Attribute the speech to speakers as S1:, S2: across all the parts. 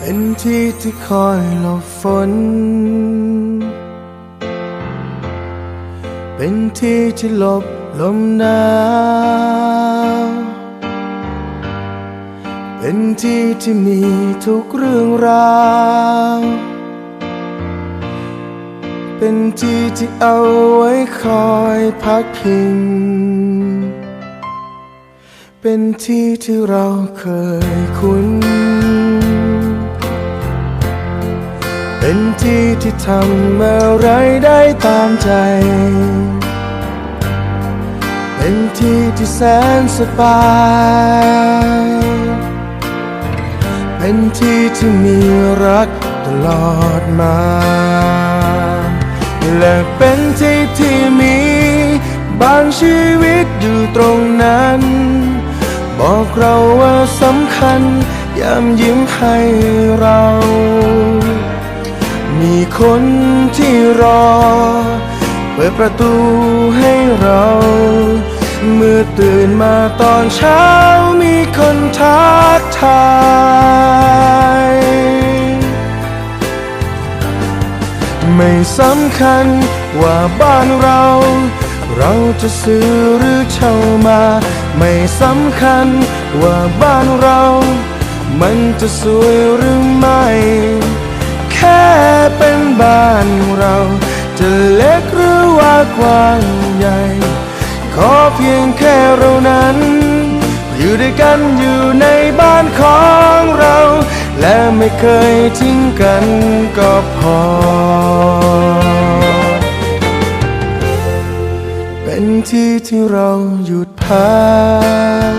S1: เป็นที่ที่คอยหลบฝน เป็นที่ที่หลบลมหนาวเป็นที่ที่มีทุกเรื่องราวเป็นที่ที่เอาไว้คอยพักพิง เป็นที่ที่เราเคยคุ้น เป็นที่ที่ทำอะไรได้ตามใจ เป็นที่ที่แสนสบาย เป็นที่ที่มีรักตลอดมา และเป็นที่ที่มี บางชีวิตอยู่ตรงนั้น บอกเราว่าสำคัญยามยิ้มให้เรา มีคนที่รอ เปิดประตูให้เรา เมื่อตื่นมาตอนเช้ามีคนทักทายไม่สำคัญว่าบ้านเรา เราจะซื้อหรือเช่ามา ไม่สำคัญว่าบ้านเรา มันจะสวยหรือไม่ แค่เป็นบ้านเรา จะเล็กหรือว่ากว้างใหญ่ ขอเพียงแค่เรานั้น อยู่ด้วยกันอยู่ในบ้านของเรา และไม่เคยทิ้งกันก็พอ เป็นที่ที่เราหยุดพัก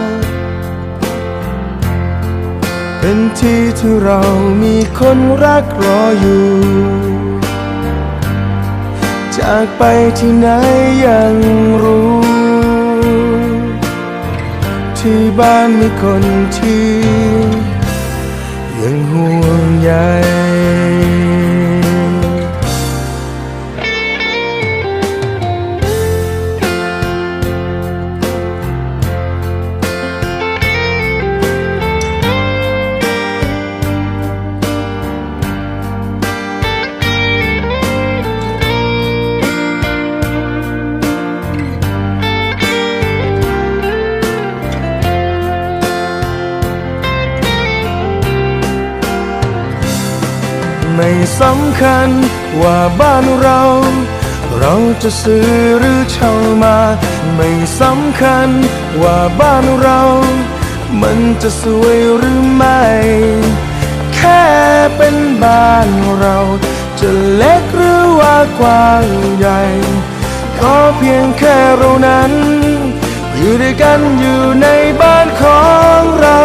S1: เป็นที่ที่เรามีคนรักรออยู่ จากไปที่ไหนยังรู้ ที่บ้านมีคนที่ ยังห่วงใย ไม่สำคัญว่าบ้านเรา เราจะซื้อหรือเช่ามา ไม่สำคัญว่าบ้านเรา มันจะสวยหรือไม่ แค่เป็นบ้านเรา จะเล็กหรือว่ากว้างใหญ่ขอเพียงแค่เรานั้น อยู่ด้วยกันอยู่ในบ้านของเรา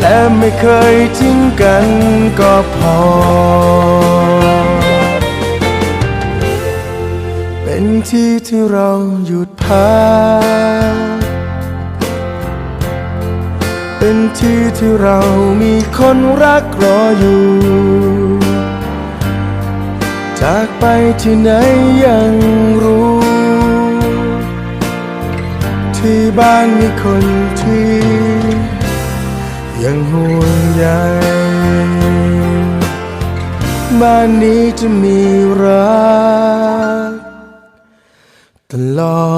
S1: และไม่เคยทิ้งกันก็พอ ที่ที่เราหยุดพักเป็นที่ที่เรามีคนรักรออยู่ จากไปที่ไหนยังรู้ ที่บ้านมีคนที่ ยังห่วงใยบ้านนี้จะมีรัก ตลอดไป